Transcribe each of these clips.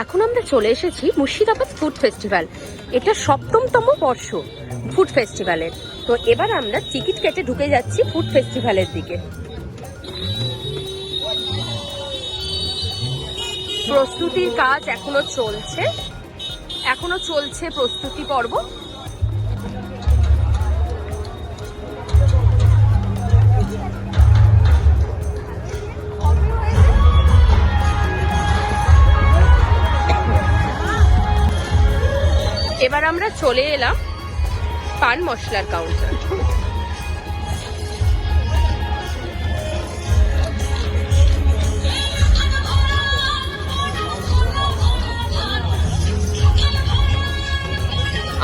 এখন আমরা চলে এসেছি মুর্শিদাবাদ ফুড ফেস্টিভ্যাল। এটা সপ্তমতম বর্ষ ফুড ফেস্টিভ্যালের তো এবার আমরা টিকিট কেটে ঢুকে যাচ্ছি ফুড ফেস্টিভ্যালের দিকে। প্রস্তুতির কাজ এখনও চলছে। এখনও চলছে প্রস্তুতি পর্ব। এবার আমরা চলে এলাম পান মশলার কাউন্টার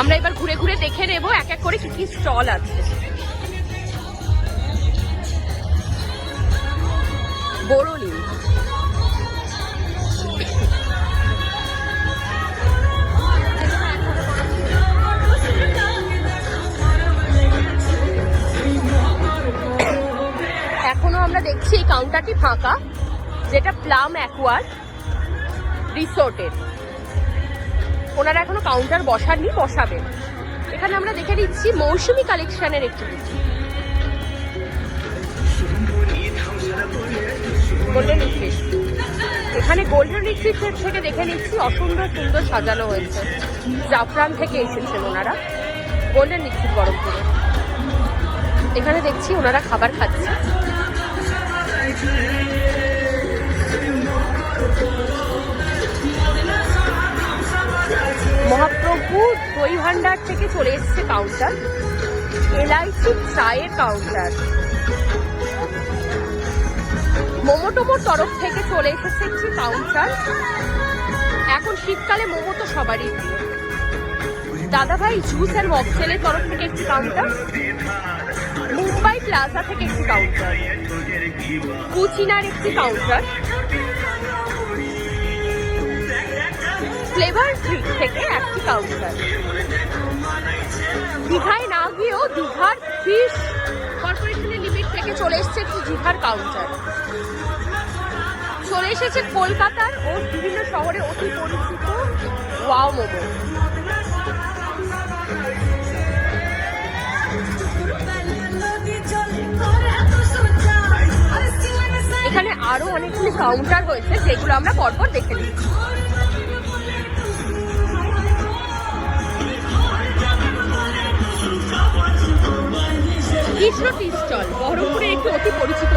আমরা এবার ঘুরে ঘুরে দেখে নেব এক এক করে কি কি স্টল আছে। বড়লি এখনও আমরা দেখছি এই কাউন্টারটি ফাঁকা, যেটা প্লাম অ্যাকোয়ার রিসোর্টের ওনারা এখনও কাউন্টার বসাননি, বসাবেন। এখানে আমরা দেখে নিচ্ছি মৌসুমি কালেকশনের একটি গোল্ডেন এখানে গোল্ডেন রিট্রিট থেকে দেখে নিচ্ছি অসুন্দর সুন্দর সাজানো হয়েছে। জাফরান থেকে এসেছেন ওনারা। গোল্ডেন রিট্রিট বরফপুরে এখানে দেখছি ওনারা খাবার খাচ্ছে। মহাপ্রভু দই ভান্ডার থেকে চলে এসছে কাউন্টার এলআইসি চায়ের কাউন্টার মোমো টোমোর তরফ থেকে চলে এসেছে একটি কাউন্টার এখন শীতকালে মোমো তো সবারই প্রিয়। দাদাভাই জুস অ্যান্ড মকটেলের তরফ থেকে একটি কাউন্টার প্লাজা থেকে একটি কাউন্টার কুচিনার একটি কাউন্টার ফ্লেভার ট্রিট থেকে একটি কাউন্টার দীঘায় না গিয়েও দীঘার ফিশ কর্পোরেশনের লিমিট থেকে চলে এসেছে একটি দীঘার কাউন্টার চলে এসেছে কলকাতার ও বিভিন্ন শহরে অতি পরিচিত ওয়াও মোমো আরও অনেকগুলি কাউন্টার হয়েছে যেগুলো আমরা পরপর দেখে নিচ্ছি পরিচিত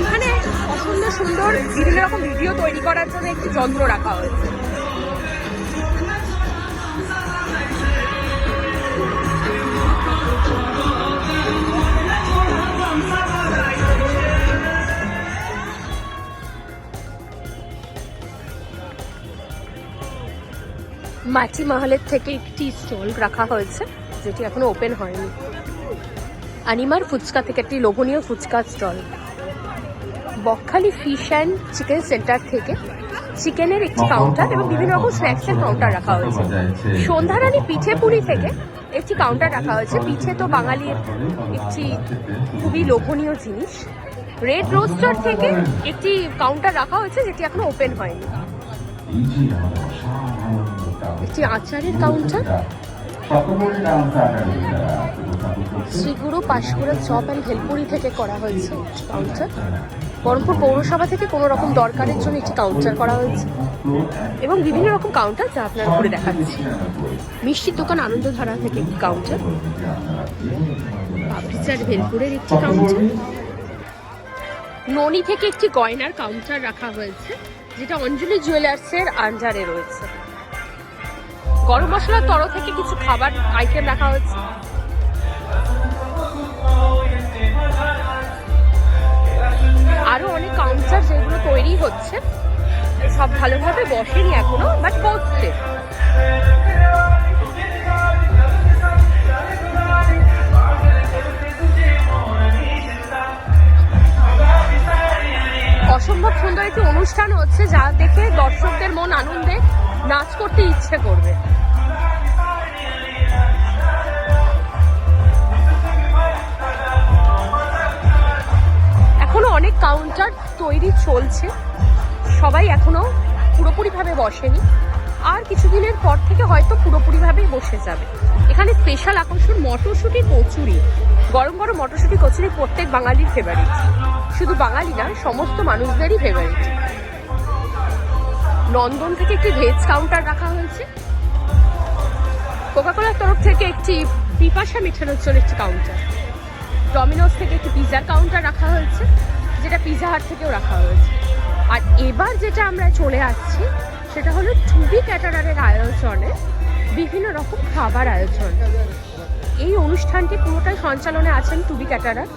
এখানে সুন্দর সুন্দর বিভিন্ন রকম ভিডিও তৈরি করার জন্য একটি যন্ত্র রাখা হয়েছে। মাটি মহলের থেকে একটি স্টল রাখা হয়েছে যেটি এখনও ওপেন হয়নি। আনিমার ফুচকা থেকে একটি লোভনীয় phuchka stall. Bakkhali fish and chicken centre থেকে চিকেনের একটি কাউন্টার এবং বিভিন্ন রকম স্ন্যাক্সের কাউন্টার রাখা হয়েছে। সন্ধ্যারানী পিঠে পুরি থেকে একটি কাউন্টার রাখা হয়েছে। পিঠে তো বাঙালির একটি খুবই লোভনীয় জিনিস। রেড রোস্টার থেকে একটি কাউন্টার রাখা হয়েছে যেটি এখনও ওপেন হয়নি। একটি আচারের counter Shriguru Panskura chop and bhelpuri থেকে করা হয়েছে কাউন্টার বহরমপুর পৌরসভা থেকে কোনো রকম দরকারের জন্য একটি কাউন্টার করা হয়েছে। এবং বিভিন্ন রকম কাউন্টার যা আপনার ঘুরে দেখাচ্ছি। মিষ্টির দোকান আনন্দধারা থেকে একটি কাউন্টার ভেলপুরের একটি কাউন্টার ননি থেকে একটি গয়নার কাউন্টার রাখা হয়েছে, যেটা অঞ্জলি জুয়েলার্সের আঞ্জারে রয়েছে। গরম মশলার তরফ থেকে কিছু খাবার আইটেম রাখা হয়েছে। আরও অনেক কাউন্টার যেগুলো তৈরি হচ্ছে, সব ভালোভাবে বসেনি এখনও বাট করছে অসম্ভব সুন্দর একটি অনুষ্ঠান হচ্ছে, যা দেখে দর্শকদের মন আনন্দে নাচ করতে ইচ্ছে করবে। চলছে। সবাই এখনও পুরোপুরিভাবে বসেনি। আর কিছুদিনের পর থেকে হয়তো পুরোপুরিভাবেই বসে যাবে। এখানে স্পেশাল আকর্ষণ মটরশুঁটি কচুরি। গরম গরম মটরশুঁটি কচুরি প্রত্যেক বাঙালির ফেভারিট শুধু বাঙালি না, সমস্ত মানুষদেরই ফেভারিট নন্দন থেকে একটি ভেজ কাউন্টার রাখা হয়েছে। কোকাকোলার তরফ থেকে একটি পিপাসা মেটানোর জন্য একটি কাউন্টার ডমিনোস থেকে একটি পিৎজার কাউন্টার রাখা হয়েছে। যেটা পিৎজা হাট থেকেও রাখা হয়েছে। আর এবার যেটা আমরা চলে আসছি, সেটা হলো টুবি ক্যাটারারের আয়োজনে বিভিন্ন রকম খাবার আয়োজন। এই অনুষ্ঠানটি পুরোটাই সঞ্চালনে আছেন টুবি ক্যাটারার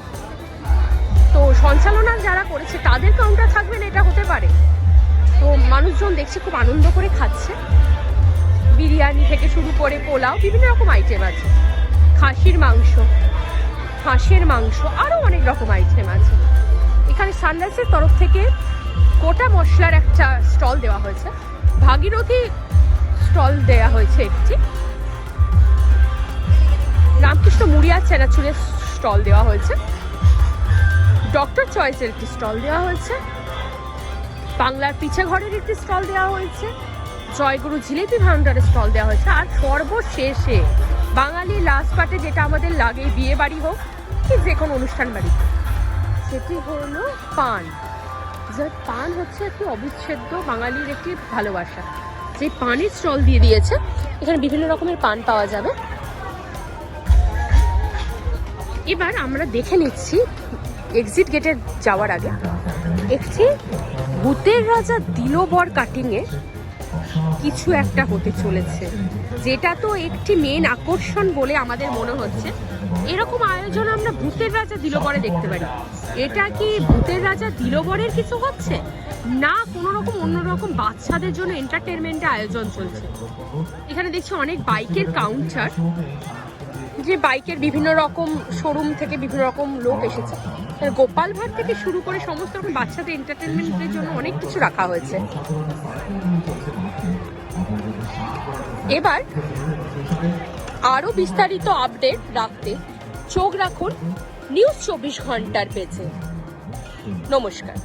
তো সঞ্চালনা যারা করেছে, তাদের কাউন্টার থাকবেন, এটা হতে পারে। তো মানুষজন দেখছে খুব আনন্দ করে খাচ্ছে। বিরিয়ানি থেকে শুরু করে পোলাও, বিভিন্ন রকম আইটেম আছে। খাসির মাংস, হাঁসের মাংস আরও অনেক রকম আইটেম আছে। এখানে সানরাইজের তরফ থেকে গোটা মশলার একটা স্টল দেওয়া হয়েছে। ভাগীরথী স্টল দেওয়া হয়েছে একটি। রামকৃষ্ণ মুড়িয়া চেনাচুরের স্টল দেওয়া হয়েছে। ডক্টর চয়েসের একটি স্টল দেওয়া হয়েছে। বাংলার পিছে ঘরের একটি স্টল দেওয়া হয়েছে। জয়গুরু জিলেপি ভান্ডারের স্টল দেওয়া হয়েছে। আর সর্বশেষে বাঙালি লাস্ট পার্টে যেটা আমাদের লাগে বিয়ে বাড়ি হোক, কি যে কোনো অনুষ্ঠান বাড়ি। সেটি হলো পান। যে পান হচ্ছে একটি অবিচ্ছেদ্য বাঙালির একটি ভালোবাসা। যে পানের স্টল দিয়ে দিয়েছে, এখানে বিভিন্ন রকমের পান পাওয়া যাবে। এবার আমরা দেখে নিচ্ছি এক্সিট গেটে যাওয়ার আগে একটি ভূতের রাজা দিলবর কাটিংয়ে কিছু একটা হতে চলেছে। যেটা তো একটি মেন আকর্ষণ বলে আমাদের মনে হচ্ছে। এরকম আয়োজন আমরা ভূতের রাজা দিলবরে দেখতে পারি। এটা কি ভূতের রাজা দিলবরের কিছু হচ্ছে? না কোনো রকম অন্যরকম বাচ্চাদের জন্য এন্টারটেনমেন্টের আয়োজন চলছে। এখানে দেখছি অনেক বাইকের কাউন্টার যে বাইকের বিভিন্ন রকম শোরুম থেকে বিভিন্ন রকম লোক এসেছে। গোপাল ভাট থেকে শুরু করে সমস্ত রকম বাচ্চাদের এন্টারটেনমেন্টের জন্য অনেক কিছু রাখা হয়েছে। এবার আরও বিস্তারিত আপডেট রাখতে চোখ রাখুন নিউজ চব্বিশ ঘণ্টার পেজে। নমস্কার।